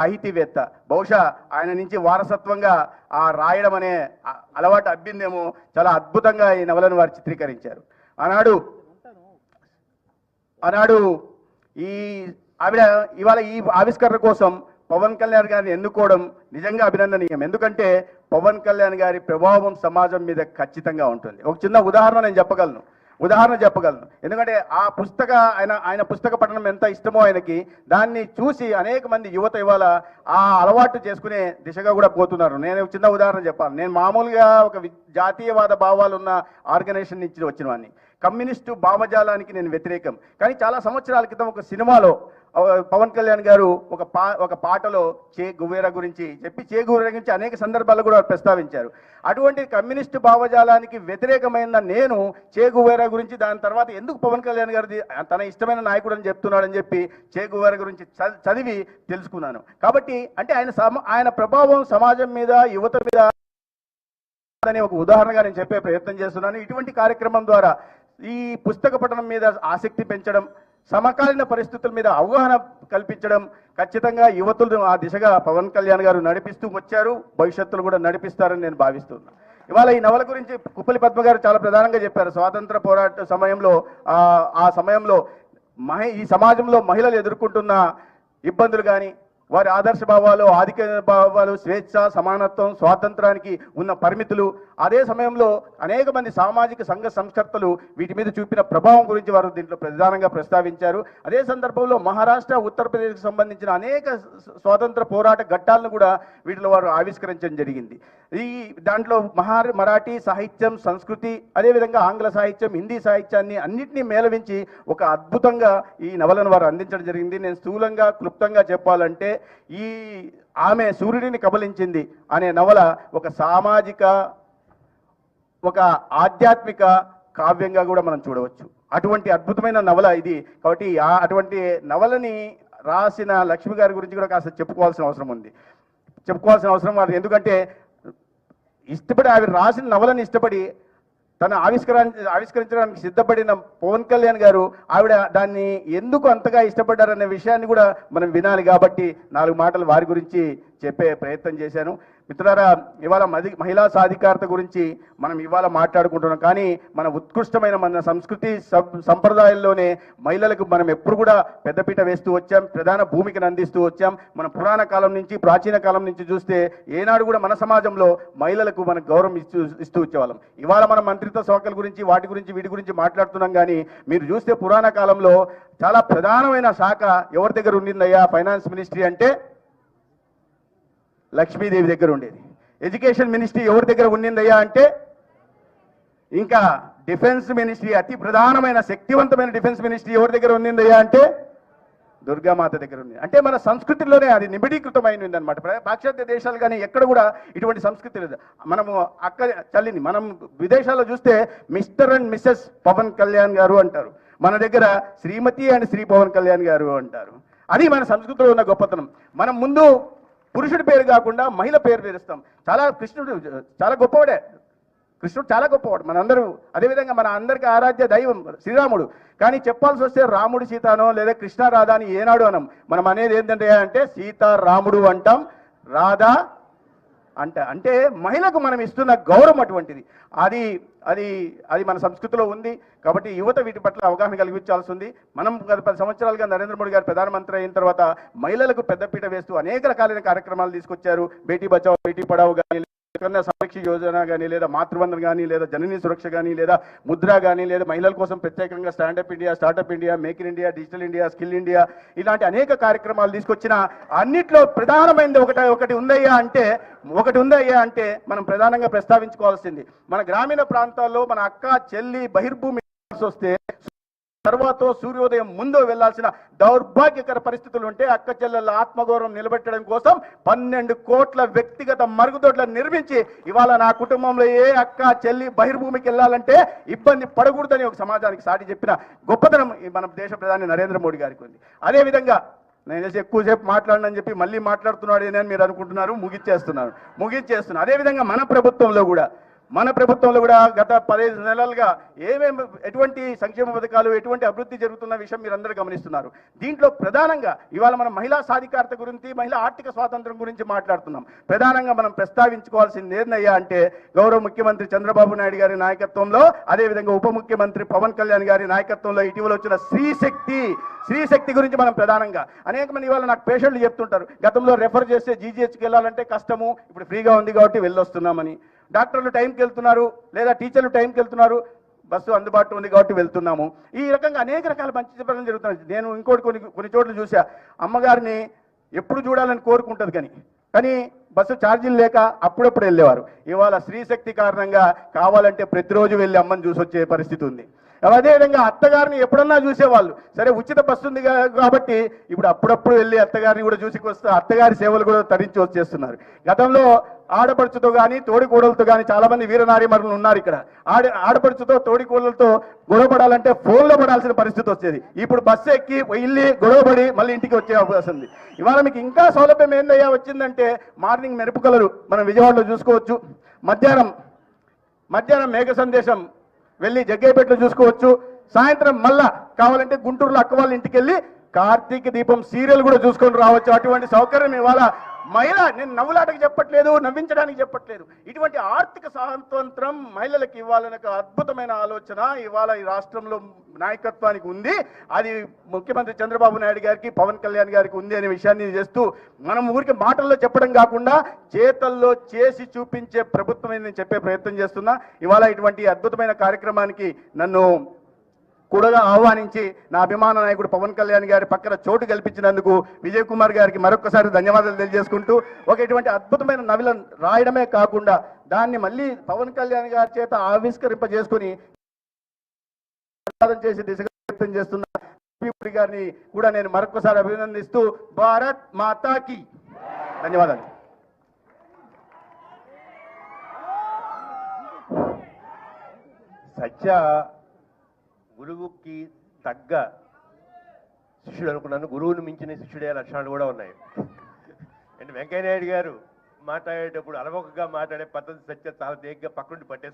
సాహితీవేత్త బహుశా ఆయన నుంచి వారసత్వంగా ఆ రాయడం అనే అలవాటు అబ్బిందేమో చాలా అద్భుతంగా ఈ నవలను వారు చిత్రీకరించారు. ఆనాడు ఆనాడు ఈ ఆవిడ ఇవాళ ఈ ఆవిష్కరణ కోసం పవన్ కళ్యాణ్ గారిని ఎన్నుకోవడం నిజంగా అభినందనీయం. ఎందుకంటే పవన్ కళ్యాణ్ గారి ప్రభావం సమాజం మీద ఖచ్చితంగా ఉంటుంది. ఒక చిన్న ఉదాహరణ నేను చెప్పగలను. ఉదాహరణ చెప్పగలను. ఎందుకంటే ఆ పుస్తక ఆయన ఆయన పుస్తక పఠనం ఎంత ఇష్టమో ఆయనకి దాన్ని చూసి అనేక మంది యువత ఇవాళ ఆ అలవాటు చేసుకునే దిశగా కూడా పోతున్నారు. నేను చిన్న ఉదాహరణ చెప్పాలి. నేను మామూలుగా ఒక జాతీయవాద భావాలు ఉన్న ఆర్గనైజేషన్ నుంచి వచ్చిన వాడిని. కమ్యూనిస్టు భావజాలానికి నేను వ్యతిరేకం. కానీ చాలా సంవత్సరాల క్రితం ఒక సినిమాలో పవన్ కళ్యాణ్ గారు ఒక పా ఒక పాటలో చే గువేరా గురించి చెప్పి చే గువేరా గురించి అనేక సందర్భాల్లో కూడా ప్రస్తావించారు. అటువంటి కమ్యూనిస్టు భావజాలానికి వ్యతిరేకమైన నేను చే గువేరా గురించి దాని తర్వాత ఎందుకు పవన్ కళ్యాణ్ గారు తన ఇష్టమైన నాయకుడు అని చెప్తున్నాడని చెప్పి చే గువేరా గురించి చదివి తెలుసుకున్నాను. కాబట్టి అంటే ఆయన ఆయన ప్రభావం సమాజం మీద యువత మీద అనే ఒక ఉదాహరణగా నేను చెప్పే ప్రయత్నం చేస్తున్నాను. ఇటువంటి కార్యక్రమం ద్వారా ఈ పుస్తక పఠనం మీద ఆసక్తి పెంచడం సమకాలీన పరిస్థితుల మీద అవగాహన కల్పించడం ఖచ్చితంగా యువతులను ఆ దిశగా పవన్ కళ్యాణ్ గారు నడిపిస్తూ వచ్చారు భవిష్యత్తులో కూడా నడిపిస్తారని నేను భావిస్తున్నాను ఇవాళ ఈ నవల గురించి కుప్పలి పద్మ గారు చాలా ప్రధానంగా చెప్పారు. స్వాతంత్ర పోరాట సమయంలో ఆ ఆ సమయంలో మహి ఈ సమాజంలో మహిళలు ఎదుర్కొంటున్న ఇబ్బందులు కానీ వారి ఆదర్శ భావాలు ఆధిక భావాలు స్వేచ్ఛ సమానత్వం స్వాతంత్రానికి ఉన్న పరిమితులు. అదే సమయంలో అనేక మంది సామాజిక సంఘ సంస్కర్తలు వీటి మీద చూపిన ప్రభావం గురించి వారు దీంట్లో ప్రధానంగా ప్రస్తావించారు. అదే సందర్భంలో మహారాష్ట్ర ఉత్తరప్రదేశ్కి సంబంధించిన అనేక స్వాతంత్ర పోరాట ఘట్టాలను కూడా వీటిలో వారు ఆవిష్కరించడం జరిగింది. ఈ దాంట్లో మహా మరాఠీ సాహిత్యం సంస్కృతి అదేవిధంగా ఆంగ్ల సాహిత్యం హిందీ సాహిత్యాన్ని అన్నింటినీ మేళవించి ఒక అద్భుతంగా ఈ నవలను వారు అందించడం జరిగింది. నేను స్థూలంగా క్లుప్తంగా చెప్పాలంటే ఈ ఆమె సూర్యుడిని కబలించింది అనే నవల ఒక సామాజిక ఒక ఆధ్యాత్మిక కావ్యంగా కూడా మనం చూడవచ్చు. అటువంటి అద్భుతమైన నవల ఇది. కాబట్టి ఆ అటువంటి నవలని రాసిన లక్ష్మి గారి గురించి కూడా కాస్త చెప్పుకోవాల్సిన అవసరం ఉంది. చెప్పుకోవాల్సిన అవసరం ఎందుకంటే ఇష్టపడి ఆవిడ రాసిన నవలని ఇష్టపడి తను ఆవిష్కర ఆవిష్కరించడానికి సిద్ధపడిన పవన్ కళ్యాణ్ గారు ఆవిడ దాన్ని ఎందుకు అంతగా ఇష్టపడ్డారనే విషయాన్ని కూడా మనం వినాలి కాబట్టి నాలుగు మాటలు వారి గురించి చెప్పే ప్రయత్నం చేశాను. మిత్రులారా ఇవాళ మది మహిళా సాధికారత గురించి మనం ఇవాళ మాట్లాడుకుంటున్నాం. కానీ మన ఉత్కృష్టమైన మన సంస్కృతి సంప్రదాయాల్లోనే మహిళలకు మనం ఎప్పుడు కూడా పెద్దపీట వేస్తూ వచ్చాం. ప్రధాన భూమికను అందిస్తూ వచ్చాం. మన పురాణ కాలం నుంచి ప్రాచీన కాలం నుంచి చూస్తే ఏనాడు కూడా మన సమాజంలో మహిళలకు మనం గౌరవం ఇస్తూ ఇస్తూ వచ్చేవాళ్ళం. ఇవాళ మనం మంత్రిత్వ శాఖల గురించి వాటి గురించి వీటి గురించి మాట్లాడుతున్నాం. కానీ మీరు చూస్తే పురాణ కాలంలో చాలా ప్రధానమైన శాఖ ఎవరి దగ్గర ఉండిందయ్యా? ఫైనాన్స్ మినిస్ట్రీ అంటే లక్ష్మీదేవి దగ్గర ఉండేది. ఎడ్యుకేషన్ మినిస్ట్రీ ఎవరి దగ్గర ఉండిందయ్యా అంటే ఇంకా డిఫెన్స్ మినిస్ట్రీ అతి ప్రధానమైన శక్తివంతమైన డిఫెన్స్ మినిస్ట్రీ ఎవరి దగ్గర ఉండిందయ్యా అంటే దుర్గామాత దగ్గర ఉంది. అంటే మన సంస్కృతిలోనే అది నిబిడీకృతమైంది అనమాట పాశ్చాత్య దేశాలు కానీ ఎక్కడ కూడా ఇటువంటి సంస్కృతి లేదు. మనము అక్క చల్లిని మనం విదేశాల్లో చూస్తే mister and missus Pawan Kalyan గారు అంటారు. మన దగ్గర శ్రీమతి అండ్ శ్రీ పవన్ కళ్యాణ్ గారు అంటారు. అది మన సంస్కృతిలో ఉన్న గొప్పతనం. మనం ముందు పురుషుడి పేరు కాకుండా మహిళ పేరు పేరుస్తాం చాలా కృష్ణుడు చాలా గొప్పవాడే. కృష్ణుడు చాలా గొప్పవాడు. మనందరూ అదేవిధంగా మన అందరికి ఆరాధ్య దైవం శ్రీరాముడు. కానీ చెప్పాల్సి వస్తే రాముడు సీతానో లేదా కృష్ణ రాధా అని ఏనాడు అనం. మనం అనేది ఏంటంటే అంటే సీత రాముడు అంటాం. రాధా అంట అంటే మహిళకు మనం ఇస్తున్న గౌరవం అటువంటిది. అది అది అది మన సంస్కృతిలో ఉంది. కాబట్టి యువత వీటి పట్ల అవగాహన కలిగించాల్సి ఉంది మనం గత పది సంవత్సరాలుగా నరేంద్ర మోడీ గారు ప్రధానమంత్రి అయిన తర్వాత మహిళలకు పెద్దపీట వేస్తూ అనేక రకాలైన కార్యక్రమాలు తీసుకొచ్చారు. బేటీ బచావో బేటీ పడావో కానీ కన్నా సమీక్ష యోజన కానీ లేదా మాతృవందన కానీ లేదా జననీ సురక్ష కానీ లేదా ముద్ర కానీ లేదా మహిళల కోసం ప్రత్యేకంగా standup India startup India make in India digital India skill India ఇలాంటి అనేక కార్యక్రమాలు తీసుకొచ్చిన అన్నిట్లో ప్రధానమైనది ఒకటి ఒకటి ఉందయ్యా అంటే ఒకటి ఉందయ్యా అంటే మనం ప్రధానంగా ప్రస్తావించుకోవాల్సింది. మన గ్రామీణ ప్రాంతాల్లో మన అక్క చెల్లి బహిర్భూమి వస్తే తర్వాత సూర్యోదయం ముందు వెళ్ళాల్సిన దౌర్భాగ్యకర పరిస్థితులు ఉంటే అక్క చెల్లెల ఆత్మగౌరవం నిలబెట్టడం కోసం పన్నెండు కోట్ల వ్యక్తిగత మరుగుదొడ్లను నిర్మించి ఇవాళ నా కుటుంబంలో ఏ అక్క చెల్లి బహిర్భూమికి వెళ్ళాలంటే ఇబ్బంది పడకూడదని ఒక సమాజానికి సాటి చెప్పిన గొప్పతనం ఈ మన దేశ ప్రధాని నరేంద్ర మోడీ గారికి ఉంది. అదేవిధంగా నేను తెలిసి ఎక్కువసేపు మాట్లాడనని చెప్పి మళ్ళీ మాట్లాడుతున్నాడు అని మీరు అనుకుంటున్నారు ముగిచ్చేస్తున్నారు ముగిచ్చేస్తున్నారు అదేవిధంగా మన ప్రభుత్వంలో కూడా మన ప్రభుత్వంలో కూడా గత పదిహేను నెలలుగా ఏమేమి ఎటువంటి సంక్షేమ పథకాలు ఎటువంటి అభివృద్ధి జరుగుతున్న విషయం మీరు అందరూ గమనిస్తున్నారు. దీంట్లో ప్రధానంగా ఇవాళ మనం మహిళా సాధికారత గురించి మహిళా ఆర్థిక స్వాతంత్రం గురించి మాట్లాడుతున్నాం. ప్రధానంగా మనం ప్రస్తావించుకోవాల్సింది ఏందయ్యా అంటే గౌరవ ముఖ్యమంత్రి చంద్రబాబు నాయుడు గారి నాయకత్వంలో అదేవిధంగా ఉప ముఖ్యమంత్రి పవన్ కళ్యాణ్ గారి నాయకత్వంలో ఇటీవల వచ్చిన స్త్రీశక్తి స్త్రీశక్తి గురించి మనం ప్రధానంగా అనేక మంది ఇవాళ నాకు పేషెంట్లు చెప్తుంటారు. గతంలో రెఫర్ చేస్తే జీజీహెచ్కి వెళ్ళాలంటే కష్టము ఇప్పుడు ఫ్రీగా ఉంది కాబట్టి వెళ్ళొస్తున్నామని. డాక్టర్లు టైంకి వెళ్తున్నారు లేదా టీచర్లు టైంకి వెళ్తున్నారు బస్సు అందుబాటులో ఉంది కాబట్టి వెళ్తున్నాము. ఈ రకంగా అనేక రకాల మంచి చెప్పడం జరుగుతున్నాయి నేను ఇంకోటి కొన్ని కొన్ని చోట్ల చూసా అమ్మగారిని ఎప్పుడు చూడాలని కోరుకుంటుంది కానీ కానీ బస్సు ఛార్జీలు లేక అప్పుడప్పుడు వెళ్ళేవారు. ఇవాళ స్త్రీశక్తి కారణంగా కావాలంటే ప్రతిరోజు వెళ్ళి అమ్మని చూసి వచ్చే పరిస్థితి ఉంది. అదేవిధంగా అత్తగారిని ఎప్పుడన్నా చూసేవాళ్ళు. సరే ఉచిత బస్సు ఉంది కాబట్టి ఇప్పుడు అప్పుడప్పుడు వెళ్ళి అత్తగారిని కూడా చూసి వస్తే అత్తగారి సేవలు కూడా తరించి వచ్చేస్తున్నారు. గతంలో ఆడపడుచుతో కానీ తోడికోడలతో కానీ చాలా మంది వీరనారీమరులు ఉన్నారు ఇక్కడ. ఆడ ఆడపడుచుతో తోడికోడలతో గొడవపడాలంటే ఫోన్లో పడాల్సిన పరిస్థితి వచ్చేది. ఇప్పుడు బస్సు ఎక్కి వెళ్ళి గొడవపడి మళ్ళీ ఇంటికి వచ్చే అవకాశం ఉంది. ఇవాళ మీకు ఇంకా సౌలభ్యం ఏందయ్యా వచ్చిందంటే మార్నింగ్ మెరుపు కలరు మనం విజయవాడలో చూసుకోవచ్చు. మధ్యాహ్నం మధ్యాహ్నం మేఘ సందేశం వెళ్ళి జగ్గైపేటలో చూసుకోవచ్చు. సాయంత్రం మళ్ళా కావాలంటే గుంటూరులో అక్క వాళ్ళ ఇంటికి వెళ్ళి కార్తీక దీపం సీరియల్ కూడా చూసుకొని రావచ్చు. అటువంటి సౌకర్యం ఇవాళ మహిళ నేను నవ్వులాటకు చెప్పట్లేదు నవ్వించడానికి చెప్పట్లేదు. ఇటువంటి ఆర్థిక స్వాతంత్రం మహిళలకు ఇవ్వాలనే ఒక అద్భుతమైన ఆలోచన ఇవాళ ఈ రాష్ట్రంలో నాయకత్వానికి ఉంది. అది ముఖ్యమంత్రి చంద్రబాబు నాయుడు గారికి పవన్ కళ్యాణ్ గారికి ఉంది అనే విషయాన్ని చేస్తూ మనం ఊరికి మాటల్లో చెప్పడం కాకుండా చేతల్లో చేసి చూపించే ప్రభుత్వం నేను చెప్పే ప్రయత్నం చేస్తున్నా. ఇవాళ ఇటువంటి అద్భుతమైన కార్యక్రమానికి నన్ను కూడా ఆహ్వానించి నా అభిమాన నాయకుడు పవన్ కళ్యాణ్ గారి పక్కన చోటు కల్పించినందుకు విజయ్ కుమార్ గారికి మరొకసారి ధన్యవాదాలు తెలియజేసుకుంటూ ఒక ఇటువంటి అద్భుతమైన నవల రాయడమే కాకుండా దాన్ని మళ్ళీ పవన్ కళ్యాణ్ గారి చేత ఆవిష్కరింపజేసుకుని చేసి దిశగా వ్యక్తం చేస్తున్న గారిని కూడా నేను మరొకసారి అభినందిస్తూ భారత్ మాతాకి. ధన్యవాదాలు. సత్య గురువుకి తగ్గ శిష్యుడు అనుకున్నాను గురువుని మించిన శిష్యుడే లక్షణాలు కూడా ఉన్నాయి. అంటే వెంకయ్య నాయుడు గారు మాట్లాడేటప్పుడు అలవకగా మాట్లాడే పద్ధతి సత్య చాలా తేగ్గా పక్కనుండి పట్టేసుకు